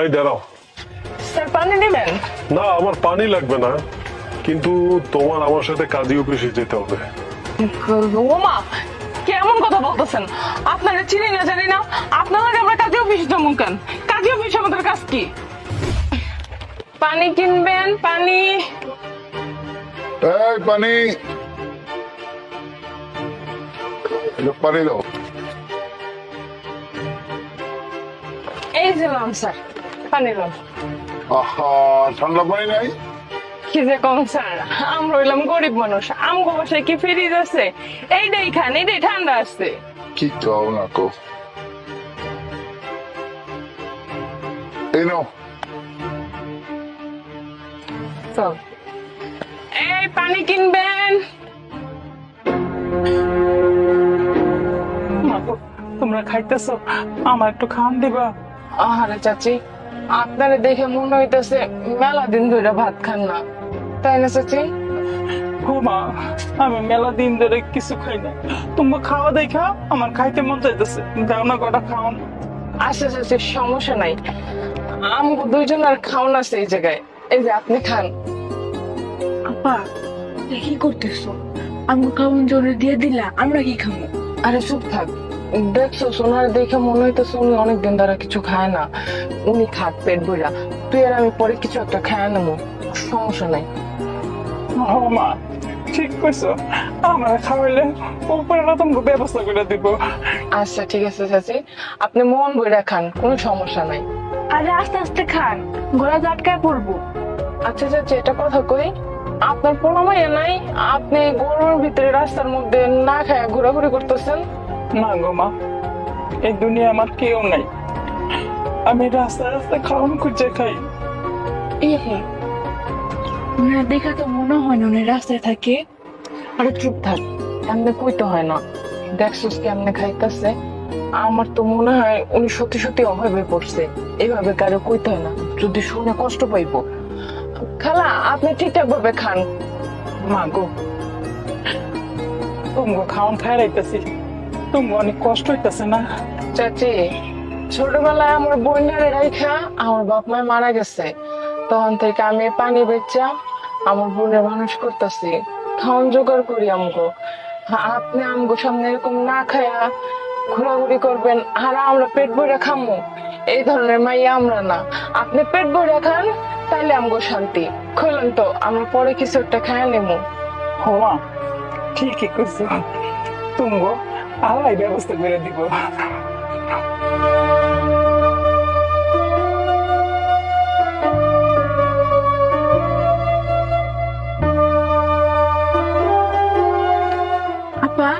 এই দাঁড়াও। স্যার পানি নেবেন? না আমার পানি লাগবে না কিন্তু তোমার আমার সাথে কাজী অফিসে যেতে হবে। ওমা কেমন কথা বলতেছেন? আপনারা চিনি না জানি না। আপনার আমরা কাজে অফিস জমুন কেন? কাজে অফিস আমাদের কাজ কি? পানি কিনবেন পানি? এই পানি। পানি দাও এই যে স্যার। পানি লাম ঠান্ডা পানি নাই। কি যে কম স্যার আমরা হইলাম গরিব মানুষ আমগো বাসায় কি ফ্রিজ আছে? এইটাই খান এইটাই ঠান্ডা আছে। কি চাও না কো। এই নাও। চল। এই পানি কিনবেন। তোমরা খাইতেছো আমার একটু খান দিবা। আহারে চাচি। আপনারে দেখে মনে হইতেছে মেলা দিন ধরে ভাত খান না। তাই না চাচি? আমি মেলা দিন ধরে কিছু খাই না। তোমরা খাওয়া দেখা আমার খাইতে মন চাইতেছে। দাও না কটা খাও। আচ্ছা চাচি সমস্যা নাই। আমগো দুইজন আর খাওন আছে এই জায়গায়। এই যে আপনি খান। আপা কি করতেছো? আমি খাওয়ান জোরে দিয়ে দিলা আমরা কি খাব? আরে চুপ থাক। দেখছ সোনার দেখে মনে হইতেছে উনি অনেকদিন ধরে কিছু খায় না। উনি খাক পেট বইরা তুই আর আমি পরে কিছু একটা খায় নেব। সমস্যা নাই। মা ঠিক কইছো। আমরা খাওয়াইলে উপরে তোমাকে ব্যবস্থা করে দিব। আচ্ছা ঠিক আছে চাচি। আপনি মন বইরা খান কোনো সমস্যা নাই। আরে আস্তে আস্তে খান ঘোড়া জাটকায় পড়ব। আচ্ছা চাচি এটা কথা কই? আপনার পোলামাইয়া নাই? আপনি গরমের ভিতরে রাস্তার মধ্যে না খায় ঘোরাঘুরি করতেছেন? না গো মা এই দুনিয়া আমার কেউ নাই। আমি রাস্তা রাস্তা খাওয়ান খুঁজে খাই। দেখা তো মনে হয় না উনি রাস্তায় থাকে। আরে চুপ থাক এমনি কইতে হয় না। দেখছিস কেমনে খাইতেছে? আমার তো মনে হয় উনি সত্যি সত্যি অভাবে পড়ছে। এইভাবে কারও কইতে হয় না যদি শুনে কষ্ট পাইবো। খালা আপনি ঠিকঠাক ভাবে খান। মা গো তুমি খাওয়ান খাই রাইতেছি তুমি অনেক কষ্ট হইতেছে না? চাচি ছোটবেলায় আমার বোনারে রাইখা আমার বাপ মা মারা গেছে। তখন থেকে আমি পানি বেচা আমার বোনের মানুষ করতেছি। খাওয়ান জোগাড় করি আমগো। আপনি আমগো সামনে এরকম না খায়া ঘোরাঘুরি করবেন আর আমরা পেট ভরে খামো। এই ধরনের মাইয়া আমরা না। আপনি পেট ভরে খান তাইলে আমগো শান্তি। খুললেন তো আমরা পরে কিছু একটা খায়া নেব হওয়া ঠিকই করছ তুমি আল্লাহ ব্যবস্থা করে দিব। আপা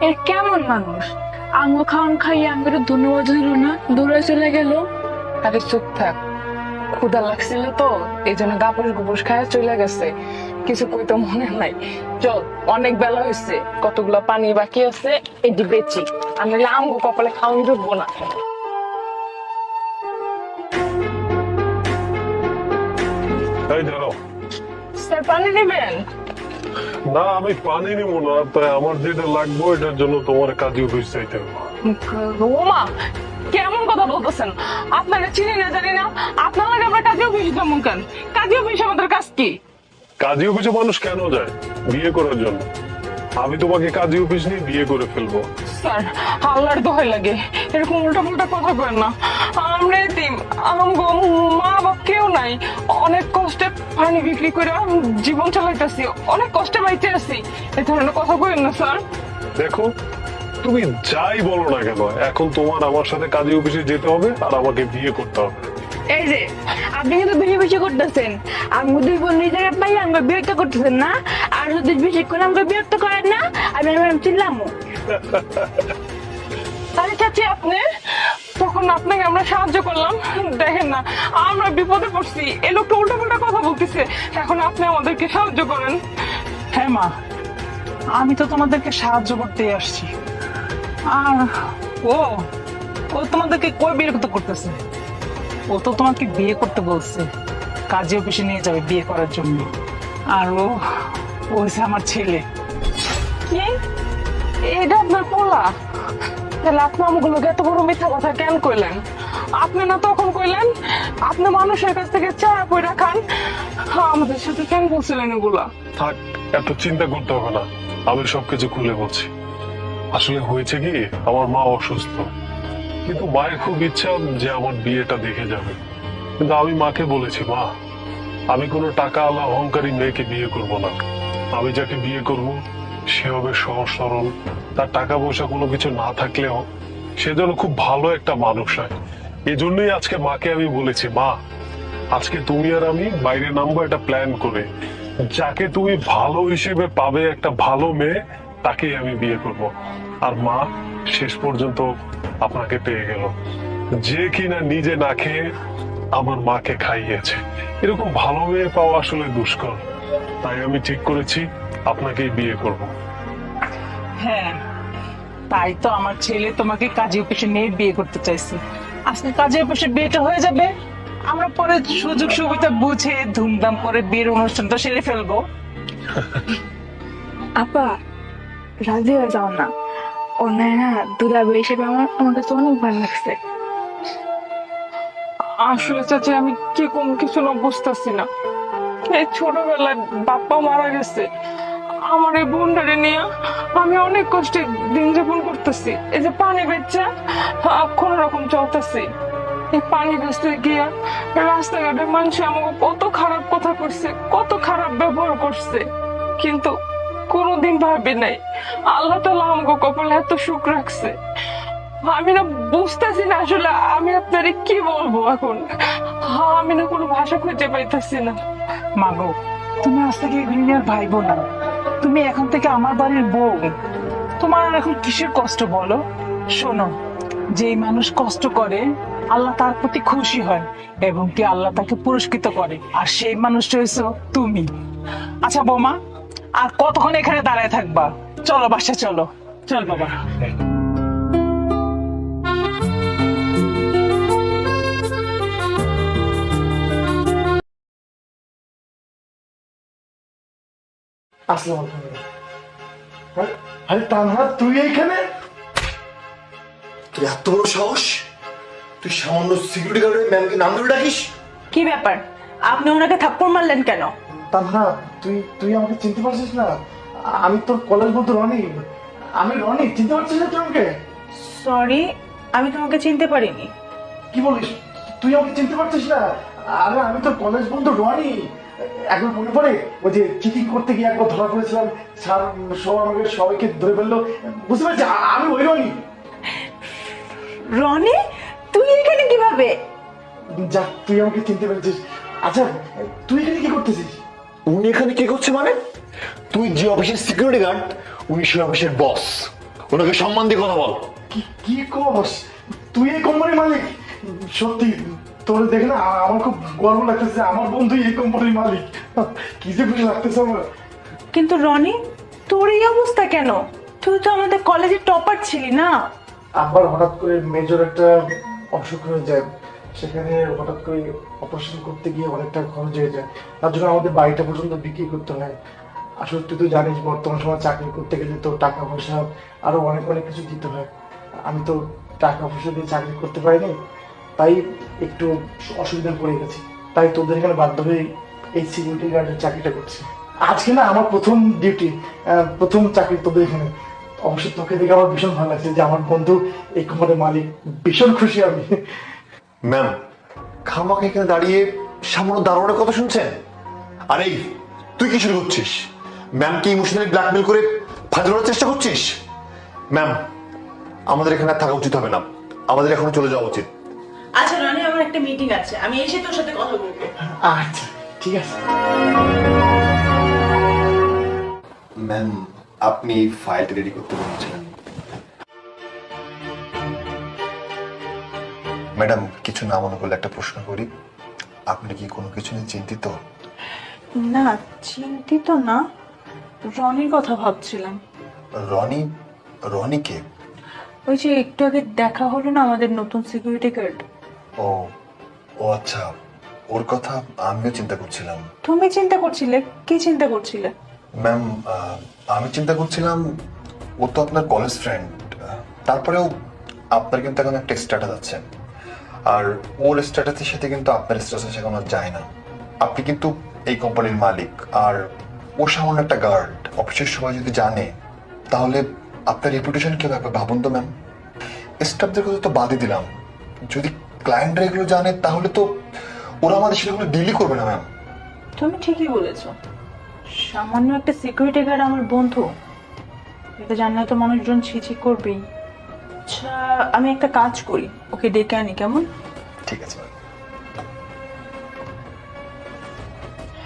এর কেমন মানুষ? আঙ্গ খাওয়ান খাইয়ে আমাকে ধন্যবাদ দিল না, দূরে চলে গেল। আরে চুপ থাক। ক্ষুধা লাগছিল তো এই জন্য গাপুস গুপুস খায় চলে গেছে। কিছু কইতে মনে নাই। চল অনেক বেলা হয়েছে কতগুলো পানি বাকি আছে এটি বেচি। আমি আমগো কপালে খাওয়ান ঢুকবো না। স্যার পানি নেবেন? না আমি পানি নিব না তাই আমার যেটা লাগবে এটার জন্য তোমার কাজী অফিস চাইতে হবে। ওমা কেমন কথা বলতেছেন? আপনারা চিনি না জানি না। আপনার লাগে আমরা কাজে অফিস যেমন কেন? কাজে অফিস আমাদের কাজ কি? কাজী অফিসে মানুষ কেন যায়? বিয়ে করার জন্য। আমি তোমাকে কাজী অফিস নিয়ে বিয়ে করে ফেলব। স্যার আল্লাহর দোহাই লাগে। এরকম উল্টা পাল্টা কথা বলেন না। আমরা এতিম আমগো মা বাপ কেউ নাই। অনেক কষ্টে পানি বিক্রি করে জীবন চালাইতেছি। অনেক কষ্টে বাইতে আছি। এ ধরনের কথা বলেন না স্যার। দেখো তুমি যাই বলো না কেন এখন তোমার আমার সাথে কাজী অফিসে যেতে হবে আর আমাকে বিয়ে করতে হবে। এই যে, আপনি কিন্তু বেশি বেশি করতেছেন। আমি আমাকে বিরক্ত করতেছেন না। আর যদি বেশি করে আমাকে বিরক্ত করেন না, আমি আপনি, তখন আপনাকে আমরা সাহায্য করলাম। দেখেন না, আমরা বিপদে পড়ছি। এ লোকটা পাল্টা কথা বলতেছে। এখন আপনি আমাদেরকে সাহায্য করেন। হ্যাঁ মা। আমি তো তোমাদেরকে সাহায্য করতে আসছি। আর ও ও তোমাদেরকে কই বিরক্ত করতেছে? ও তো তোমাকে বিয়ে করতে বলছে। কাজে অফিসে নিয়ে যাবে বিয়ে করার জন্য। আর ও হচ্ছে আমার ছেলে। কি? এটা আপনার পোলা? তাহলে আপনি আমাগুলো এত বড় মিথ্যা কথা কেন কইলেন? আপনি না তখন কইলেন আপনি মানুষের কাছ থেকে চারা পয়রা খান। আমাদের সাথে কেন বলছিলেন এগুলা? থাক এত চিন্তা করতে হবে না। আমি সবকিছু খুলে বলছি। আসলে হয়েছে কি আমার মা অসুস্থ। কিন্তু মায়ের খুব ইচ্ছা যে আমার বিয়েটা দেখে যাবে। কিন্তু আমি মাকে বলেছি, মা, আমি কোনো টাকা আলা অহংকারী মেয়েকে বিয়ে করব না। আমি যাকে বিয়ে করব, সে হবে সহজ সরল তার টাকা পয়সা কোনো কিছু না থাকলেও সে যেন খুব ভালো একটা মানুষ হয়। এই জন্যই আজকে মাকে আমি বলেছি, মা, আজকে তুমি আর আমি বাইরে নামবো একটা প্ল্যান করে। যাকে তুমি ভালো হিসেবে পাবে, একটা ভালো মেয়ে, তাকেই আমি বিয়ে করব। আর মা শেষ পর্যন্ত আপনাকে পেয়ে গেল। যে কিনা নিজে না খেয়ে আমার মাকে খাইয়েছে। এরকম ভালো মেয়ে পাওয়া আসলে দুষ্কর। তাই আমি ঠিক করেছি আপনাকেই বিয়ে করব। হ্যাঁ তাই তো আমার ছেলে তোমাকে কাজী অফিসে নিয়ে বিয়ে করতে চাইছে। আজকে কাজী অফিসে বিয়েটা হয়ে যাবে। আমরা পরে সুযোগ সুবিধা বুঝে ধুমধাম করে বিয়ের অনুষ্ঠানটা সেরে ফেলব। আপা রাজি হয়ে যাও না। না হিসেবে আমার আমার কাছে অনেক ভালো লাগছে। আসলে চাচি, আমি কিছু না বুঝতেছি না। এই ছোটবেলায় বাপ্পা মারা গেছে। আমার এই বোনটারে নিয়ে আমি অনেক কষ্টে দিন যাপন করতেছি। এই যে পানি বেচা কোন রকম চলতেছি। এই পানি বেচতে গিয়া রাস্তাঘাটে মানুষ আমাকে কত খারাপ কথা করছে কত খারাপ ব্যবহার করছে। কিন্তু কোনোদিন ভাবি নাই। আল্লাহ তালা আমাকে কপালে এত সুখ রাখছে। আমি না বুঝতেছি না আসলে আমি আপনারে কি বলব এখন। হ্যাঁ, আমি না কোনো ভাষা খুঁজে পাইতেছি না। মাগো তুমি আজ থেকে এগুলি আর ভাইবো না। তুমি এখন থেকে আমার বাড়ির বউ। তোমার এখন কিসের কষ্ট বলো? শোনো যেই মানুষ কষ্ট করে আল্লাহ তার প্রতি খুশি হয় এবং কি আল্লাহ তাকে পুরস্কৃত করে। আর সেই মানুষটা হয়েছো তুমি। আচ্ছা বৌমা আর কতক্ষণ এখানে দাঁড়ায় থাকবা? চলো, বাসা চলো। চল, বাবা। তোর এত সাহস? তুই সিকিউরিটি নাম কি ব্যাপার? আপনি ওনাকে থাপ্পড় মারলেন কেন? তানহা তুই তুই আমাকে চিনতে পারছিস না? আমি তোর কলেজ বন্ধু রনি। আমি রনি চিনতে পারছিস না তুই আমাকে? সরি আমি তোমাকে চিনতে পারিনি। কি বলিস? তুই আমাকে চিনতে পারছিস না? আরে আমি তোর কলেজ বন্ধু রনি। একবার মনে পড়ে ওই যে চিটিং করতে গিয়ে একবার ধরা পড়েছিলাম? স্যার সব আমাকে সবাইকে ধরে ফেলল। বুঝতে পারছি আমি ওই রনি। রনি তুই এখানে কীভাবে? যাক তুই আমাকে চিনতে পেরেছিস। আচ্ছা তুই এখানে কি করতেছিস? উনি এখানে কি করছে মানে? তুই যে অফিসের সিকিউরিটি গার্ড উনি সেই অফিসের বস ওনাকে সম্মান দিয়ে কথা বল। কি কি কস? তুই এই কোম্পানির মালিক? সত্যি তোর দেখে না আমার খুব গর্ব লাগতেছে আমার বন্ধুই এই কোম্পানির মালিক। কি যে খুশি লাগতেছে আমার। কিন্তু রনি তোর এই অবস্থা কেন? তুই তো আমাদের কলেজের টপার ছিলি না। আবার হঠাৎ করে মেজর একটা অসুখ হয়ে যায়। সেখানে হঠাৎ করে অপারেশন করতে গিয়ে অনেকটা খরচ হয়ে যায়। তার জন্য আমাদের বাড়িটা পর্যন্ত বিক্রি করতে হয়। আসলে তুই তো জানিস, বর্তমান সময় চাকরি করতে গেলে তো টাকা পয়সা আরও অনেক অনেক কিছু দিতে হয়। আমি তো টাকা পয়সা দিয়ে চাকরি করতে পারিনি, তাই একটু অসুবিধায় পড়ে গেছি। তাই তোদের এখানে বাধ্য হয়ে এই সিকিউরিটি গার্ডের চাকরিটা করছি। আজকে না আমার প্রথম ডিউটি প্রথম চাকরি তোদের এখানে। অবশ্যই তোকে দেখে আমার ভীষণ ভালো লাগছে যে আমার বন্ধু এই কোম্পানির মালিক। ভীষণ খুশি আমি। ম্যাম খামাকে এখানে দাঁড়িয়ে সামান্য দারোয়ানের কথা শুনছেন? আরে এই, তুই কি শুরু করছিস? ম্যামকে ইমোশনালি ব্ল্যাকমেল করে ফাঁদলানোর চেষ্টা করছিস? ম্যাম আমাদের এখানে আর থাকা উচিত হবে না। আমাদের এখন চলে যাওয়া উচিত। আচ্ছা রনি আমার একটা মিটিং আছে। আমি এসে তোর সাথে কথা বলব। আচ্ছা ঠিক আছে। ম্যাম আপনি ফাইলটা রেডি করতে বলছিলেন। ম্যাডাম কিছু না মনে করলে একটা প্রশ্ন করি। আপনি কি কোনো কিছু নিয়ে চিন্তিত? না চিন্তিত না। রনির কথা ভাবছিলাম। রনি? রনিকে? ওই যে একটু আগে দেখা হলো না আমাদের নতুন সিকিউরিটি গার্ড ও ও আচ্ছা। ওর কথা আমিও চিন্তা করছিলাম। তুমি চিন্তা করছিলে? কি চিন্তা করছিলে? ম্যাম আমি চিন্তা করছিলাম ও তো আপনার কলেজ ফ্রেন্ড তারপরেও আপনার কিন্তু এখন একটা স্ট্যাটাস আছে। আর ওর স্ট্যাটাসের সাথে কিন্তু আপনার স্ট্যাটাসের সাথে কোনো যায় না। আপনি কিন্তু এই কোম্পানির মালিক। আর ও সামান্য একটা গার্ড অফিসের সবাই যদি জানে, তাহলে আপনার রেপুটেশন কি হবে? ভাবুন তো ম্যাম স্টাফদের কথা তো বাদই দিলাম। যদি ক্লায়েন্টরা এগুলো জানে, তাহলে তো ওরা আমাদের সেগুলো ডিলই করবে না ম্যাম তুমি ঠিকই বলেছ। সামান্য একটা সিকিউরিটি গার্ড আমার বন্ধু। এটা জানলে তো মানুষজন ছিছি করবেই। আচ্ছা আমি একটা কাজ করি। ওকে ডেকে আনি কেমন? ঠিক আছে।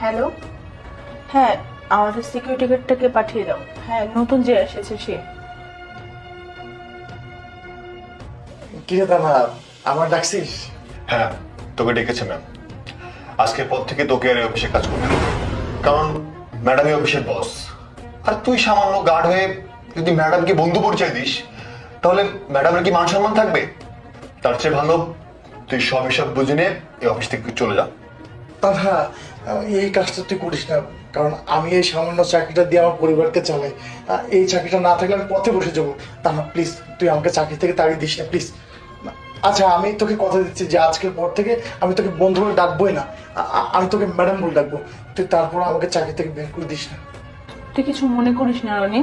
হ্যালো? হ্যাঁ আমাদের সিকিউরিটি গার্ডটাকে পাঠিয়ে দাও। হ্যাঁ নতুন যে এসেছে সে। কিরে তা না আমার ডাকছিস? হ্যাঁ তোকে ডেকেছে ম্যাম আজকের পর থেকে তোকে আর এই অফিসে কাজ করতে হবে। কারণ ম্যাডাম এই অফিসের বস আর তুই সামান্য গার্ড হয়ে যদি ম্যাডামকে বন্ধু পরিচয় দিস তাহলে ম্যাডামের কি মান সম্মান থাকবে? তার চেয়ে ভালো তুই সব হিসাব বুঝে নিয়ে এই অফিস থেকে চলে যা। তা না এই কাজটা তুই করিস না কারণ আমি এই সামান্য চাকরিটা দিয়ে আমার পরিবারকে চালাই। এই চাকরিটা না থাকলে আমি পথে বসে যাব। তা না প্লিজ তুই আমাকে চাকরি থেকে তাড়িয়ে দিস না প্লিজ আচ্ছা আমি তোকে কথা দিচ্ছি যে আজকের পর থেকে আমি তোকে বন্ধু বলে ডাকবোই না। আমি তোকে ম্যাডাম বলে ডাকবো। তুই তারপর আমাকে চাকরি থেকে বের করে দিস না। তুই কিছু মনে করিস না রনি।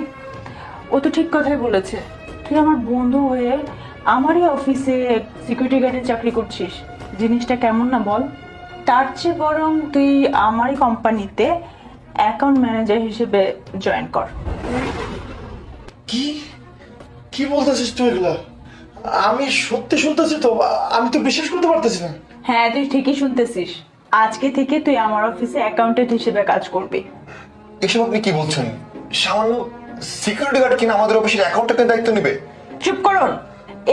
ও তো ঠিক কথাই বলেছে। তুই আমার বন্ধু হয়ে আমারই অফিসে সিকিউরিটি গার্ডের চাকরি করছিস। জিনিসটা কেমন না বল? তার চেয়ে বরং তুই আমারই কোম্পানিতে অ্যাকাউন্ট ম্যানেজার হিসেবে জয়েন কর। কি? কি বলতেছিস তুই এগুলা? আমি সত্যি শুনতেছি তো আমি তো বিশ্বাস করতে পারতেছি না। হ্যাঁ তুই ঠিকই শুনতেছিস। আজকে থেকে তুই আমার অফিসে অ্যাকাউন্টেন্ট হিসেবে কাজ করবি। এসব আপনি কি বলছেন? সামান্য সিকিউরিটি গার্ড কিনা আমাদের অফিসের অ্যাকাউন্টেন্টের দায়িত্ব নেবে? চুপ করুন।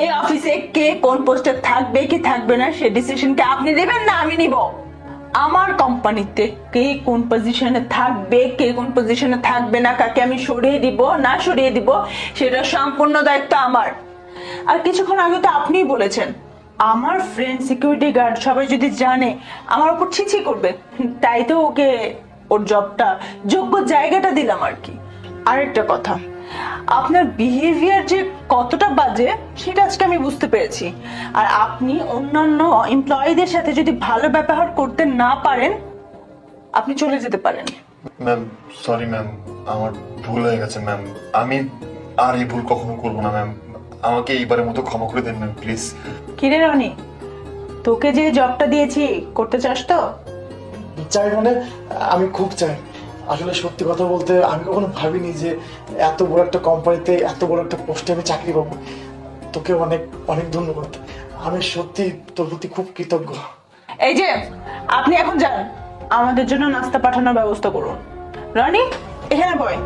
এই অফিসে কে কোন পোস্টে থাকবে, কি থাকবে না, সে ডিসিশনকে আপনি নেবেন না আমি নিব। আমার কোম্পানিতে কে কোন পজিশনে থাকবে, কে কোন পজিশনে থাকবে না, কাকে আমি সরিয়ে দিব, না সরিয়ে দিব, সেটা সম্পূর্ণ দায়িত্ব আমার। আর কিছুক্ষণ আগে তো আপনিই বলেছেন, আমার ফ্রেন্ড সিকিউরিটি গার্ড সবাই যদি জানে, আমার উপর ছিছি করবে। তাই তো ওকে ওর জবটা যোগ্য জায়গাটা দিলাম আর কি। আরেকটা কথা। আপনার বিহেভিয়ার যে কতটা বাজে সেটা আজকে আমি বুঝতে পেরেছি। আর আপনি অন্যান্য এমপ্লয়ীদের সাথে যদি ভালো ব্যবহার করতে না পারেন আপনি চলে যেতে পারেন। ম্যাম সরি ম্যাম আমার ভুল হয়ে গেছে ম্যাম আমি আর এই ভুল কখনো করব না ম্যাম আমাকে এইবারের মতো ক্ষমা করে দেন ম্যাম প্লিজ কিরে রনি? তোকে যে জবটা দিয়েছি করতে চাস তো? চাই মানে আমি খুব চাই। আসলে সত্যি কথা বলতে আমি কখনো ভাবিনি যে এত বড় একটা কোম্পানিতে, এত বড় একটা পোস্টে আমি চাকরি পাবো। তোকে অনেক অনেক ধন্যবাদ। আমি সত্যি তোর প্রতি খুব কৃতজ্ঞ। এই যে, আপনি এখন যান। আমাদের জন্য নাস্তা পাঠানোর ব্যবস্থা করুন। রানি, এখানে বয়।